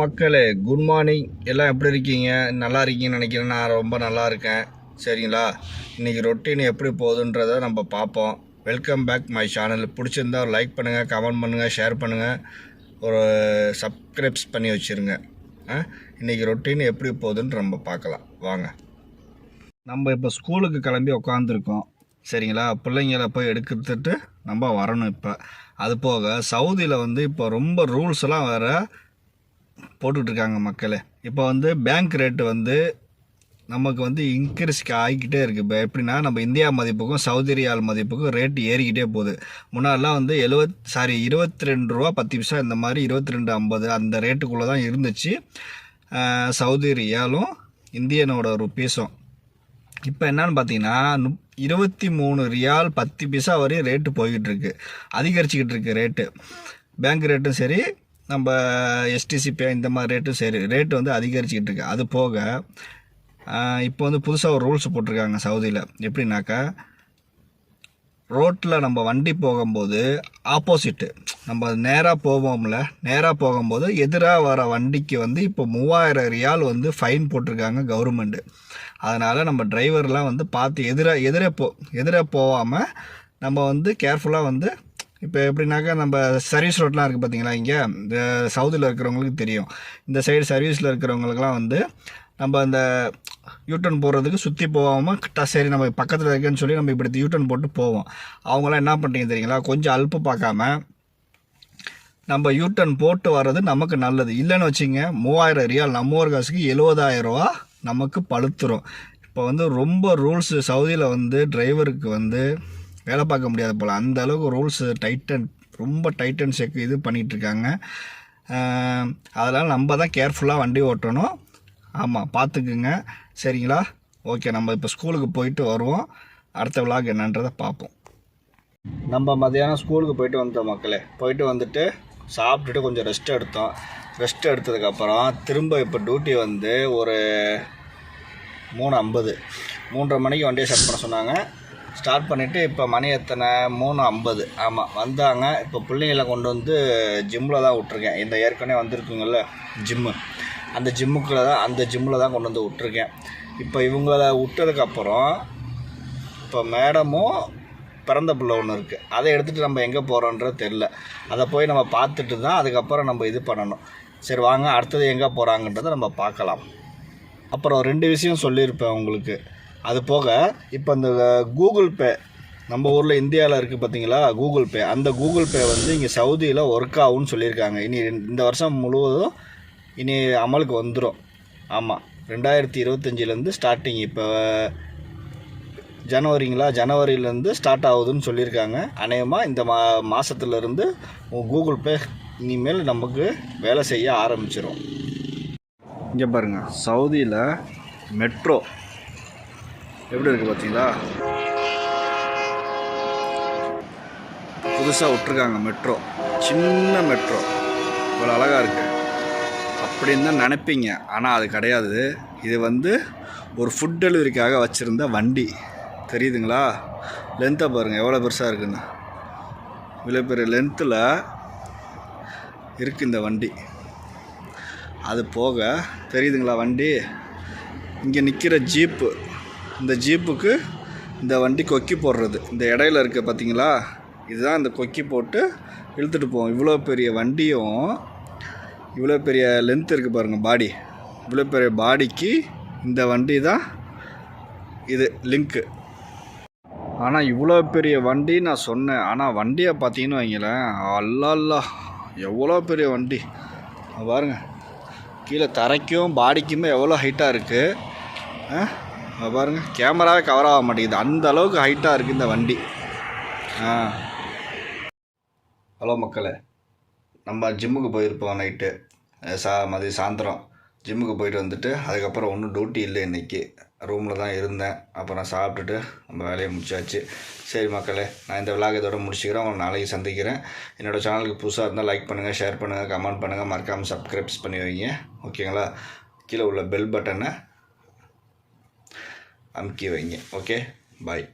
மக்களே good morning எல்லாம் எப்படி இருக்கீங்க? நல்லா இருக்கீங்கன்னு நினைக்கிறேன். நான் ரொம்ப நல்லா இருக்கேன். சரிங்களா? இன்றைக்கி ரொட்டீன் எப்படி போகுதுன்றதை நம்ம பார்ப்போம். வெல்கம் பேக் மை சேனல் பிடிச்சிருந்தா ஒரு லைக் பண்ணுங்கள் கமெண்ட் பண்ணுங்கள் ஷேர் பண்ணுங்கள் ஒரு சப்ஸ்கிரைப்ஸ் பண்ணி வச்சுருங்க. இன்றைக்கி ரொட்டீன் எப்படி போகுதுன்னு நம்ம பார்க்கலாம். வாங்க. நம்ம இப்போ ஸ்கூலுக்கு கிளம்பி உட்காந்துருக்கோம் சரிங்களா? பிள்ளைங்கள போய் எடுக்கிறதுட்டு நம்ம வரணும் இப்போ. அது போக சவுதியில் வந்து இப்போ ரொம்ப ரூல்ஸ்லாம் வேறு போட்டுட்ருக்காங்க மக்களே. இப்போ வந்து பேங்க் ரேட்டு வந்து நமக்கு வந்து இன்க்ரீஸ் ஆகிக்கிட்டே இருக்குது இப்போ எப்படின்னா நம்ம இந்தியா மதிப்புக்கும் சவுதி ரியால் மதிப்புக்கும் ரேட்டு ஏறிக்கிட்டே போகுது. முன்னாடிலாம் வந்து எழுவத் சாரி இருபத்தி ரெண்டு ரூபா பத்து பைசா இந்த மாதிரி இருபத்தி ரெண்டு ஐம்பது அந்த ரேட்டுக்குள்ளே தான் இருந்துச்சு. சவுதிரியாலும் சவுதி ரியாலும் இந்தியனோட ருப்பீஸும் இப்போ என்னன்னு பார்த்தீங்கன்னா நுப் இருபத்தி மூணு ரியால் பத்து பைசா வரையும் ரேட்டு போய்கிட்டு இருக்கு அதிகரிச்சுக்கிட்டு இருக்கு ரேட்டு பேங்க் ரேட்டும் சரி நம்ம எஸ்டிசிபிஐ இந்த மாதிரி ரேட்டும் சரி ரேட்டு வந்து அதிகரிச்சுக்கிட்டு இருக்கு. அது போக இப்போ வந்து புதுசாக ஒரு ரூல்ஸ் போட்டிருக்காங்க சவுதியில் எப்படின்னாக்கா ரோட்டில் நம்ம வண்டி போகும்போது ஆப்போசிட்டு நம்ம நேராக போவோம்ல. நேராக போகும்போது எதிராக வர வண்டிக்கு வந்து இப்போ மூவாயிரம் ரியால் வந்து ஃபைன் போட்டிருக்காங்க கவர்மெண்ட்டு அதனால் நம்ம டிரைவர்லாம் வந்து பார்த்து எதிராக எதிரே போ எதிரே போகாமல் நம்ம வந்து கேர்ஃபுல்லாக வந்து இப்போ எப்படின்னாக்கா நம்ம சர்வீஸ் ரோட்லாம் இருக்குது பார்த்தீங்களா இங்கே? இந்த சவுதியில் இருக்கிறவங்களுக்கு தெரியும். இந்த சைடு சர்வீஸில் இருக்கிறவங்களுக்குலாம் வந்து நம்ம அந்த யூட்டன் போடுறதுக்கு சுற்றி போகாமல் கிட்டா சரி நம்ம பக்கத்தில் இருக்கேன்னு சொல்லி நம்ம இப்படி யூட்டன் போட்டு போவோம். அவங்களாம் என்ன பண்ணுறீங்க தெரியுங்களா? கொஞ்சம் அல்ப்பு பார்க்காம நம்ம யூட்டன் போட்டு வர்றது நமக்கு நல்லது. இல்லைன்னு வச்சுங்க மூவாயிரம் ரியால் நம்ம ஒரு காசுக்கு எழுபதாயிரம் ரூபா நமக்கு பழுத்துரும். இப்போ வந்து ரொம்ப ரூல்ஸு சவுதியில் வந்து டிரைவருக்கு வந்து வேலை பார்க்க முடியாது போல். அந்த அளவுக்கு ரூல்ஸ் டைட்டன் ரொம்ப டைட்டன் செக் இது பண்ணிகிட்ருக்காங்க அதனால் நம்ம தான் கேர்ஃபுல்லாக வண்டி ஓட்டணும். ஆமாம் பார்த்துக்குங்க சரிங்களா? ஓகே நம்ம இப்போ ஸ்கூலுக்கு போயிட்டு வருவோம். அடுத்த விழாக் என்னன்றதை பார்ப்போம். நம்ம மதியானம் ஸ்கூலுக்கு போயிட்டு வந்தோம் மக்களே. போயிட்டு வந்துட்டு சாப்பிட்டுட்டு கொஞ்சம் ரெஸ்ட் எடுத்தோம். ரெஸ்ட் எடுத்ததுக்கப்புறம் திரும்ப இப்போ டியூட்டி வந்து ஒரு மூணு ஐம்பது. மூன்றரை மணிக்கு வண்டியை ஸ்டார்ட் பண்ண சொன்னாங்க. ஸ்டார்ட் பண்ணிவிட்டு இப்போ மணி எத்தனை? மூணு ஐம்பது. ஆமாம் வந்தாங்க. இப்போ பிள்ளைங்கள கொண்டு வந்து ஜிம்மில் தான் விட்ருக்கேன் இந்த ஏற்கனவே வந்திருக்குங்கள்ல ஜிம்மு அந்த ஜிம்முக்குள்ள தான் அந்த ஜிம்மில் தான் கொண்டு வந்து விட்ருக்கேன் இப்போ இவங்கள விட்டதுக்கப்புறம் இப்போ மேடமும் பிறந்த பிள்ளை ஒன்று இருக்குது அதை எடுத்துகிட்டு நம்ம எங்கே போகிறோன்றது தெரில அதை போய் நம்ம பார்த்துட்டு தான் அதுக்கப்புறம் நம்ம இது பண்ணணும். சரி வாங்க. அடுத்தது எங்கே போகிறாங்கன்றதை நம்ம பார்க்கலாம். அப்புறம் ரெண்டு விஷயம் சொல்லியிருப்பேன் உங்களுக்கு. அது போக இப்போ இந்த கூகுள் பே நம்ம ஊரில் இந்தியாவில் இருக்குது பார்த்தீங்களா கூகுள் பே அந்த கூகுள் பே வந்து இங்கே சவுதியில் ஒர்க் ஆகும்னு சொல்லியிருக்காங்க. இனி இந்த வருஷம் முழுவதும் இனி அமலுக்கு வந்துடும் ஆமாம் ரெண்டாயிரத்தி இருபத்தஞ்சிலேருந்து ஸ்டார்டிங் இப்போ ஜனவரிங்களா? ஜனவரியிலேருந்து ஸ்டார்ட் ஆகுதுன்னு சொல்லியிருக்காங்க. அநேகமாக இந்த மா மாதத்துலேருந்து கூகுள் பே இனிமேல் நமக்கு வேலை செய்ய ஆரம்பிச்சிடும் இங்கே பாருங்கள் சவுதியில் மெட்ரோ எப்படி இருக்குது பார்த்தீங்களா? புதுசாக விட்ருக்காங்க மெட்ரோ சின்ன மெட்ரோ இவ்வளோ அழகாக இருக்குது அப்படின்னு தான் நினைப்பீங்க. ஆனால் அது கிடையாது. இது வந்து ஒரு ஃபுட் டெலிவரிக்காக வச்சுருந்த வண்டி. தெரியுதுங்களா? லென்த்தை பாருங்கள் எவ்வளோ பெருசாக இருக்குன்னு. இவ்வளோ பெரிய லென்த்தில் இருக்குது இந்த வண்டி. அது போக தெரியுதுங்களா வண்டி? இங்கே நிற்கிற ஜீப்பு இந்த ஜீப்புக்கு இந்த வண்டி கொக்கி போடுறது. இந்த இடையில இருக்க பார்த்தீங்களா இதுதான் இந்த கொக்கி போட்டு இழுத்துட்டு போவோம். இவ்வளோ பெரிய வண்டியும் இவ்வளோ பெரிய லென்த் இருக்குது பாருங்கள் பாடி இவ்வளோ பெரிய பாடிக்கு இந்த வண்டி தான் இது லிங்க்கு ஆனால் இவ்வளோ பெரிய வண்டி நான் சொன்னேன். ஆனால் வண்டியை பார்த்தீங்கன்னு வைங்களேன் அல்லா அல்லா எவ்வளோ பெரிய வண்டி. பாருங்கள் பாருங்க கீழே தரைக்கும் பாடிக்குமே எவ்வளோ ஹைட்டாக இருக்குது ஆ பாருங்க. கேமராவே கவர் ஆக மாட்டேங்குது. அந்த அளவுக்கு ஹைட்டாக இருக்குது இந்த வண்டி. ஆ. ஹலோ மக்களே. நம்ம ஜிம்முக்கு போயிருப்போம் நைட்டு சா மதியம் சாயந்தரம். ஜிம்முக்கு போயிட்டு வந்துட்டு அதுக்கப்புறம் ஒன்றும் டியூட்டி இல்லை இன்றைக்கி ரூமில் தான் இருந்தேன். அப்புறம் சாப்பிட்டுட்டு நம்ம வேலையை முடிச்சாச்சு. சரி மக்களே நான் இந்த விழாக இதோட முடிச்சுக்கிறேன். உங்களை நாளைக்கு சந்திக்கிறேன். என்னோடய சேனலுக்கு புதுசாக இருந்தால் லைக் பண்ணுங்கள் ஷேர் பண்ணுங்கள் கமெண்ட் பண்ணுங்கள் மறக்காமல் சப்ஸ்கிரைப்ஸ் பண்ணி வைங்க. ஓகேங்களா கீழே உள்ள பெல் பட்டனை அமுக்கி வைங்க ஓகே பாய்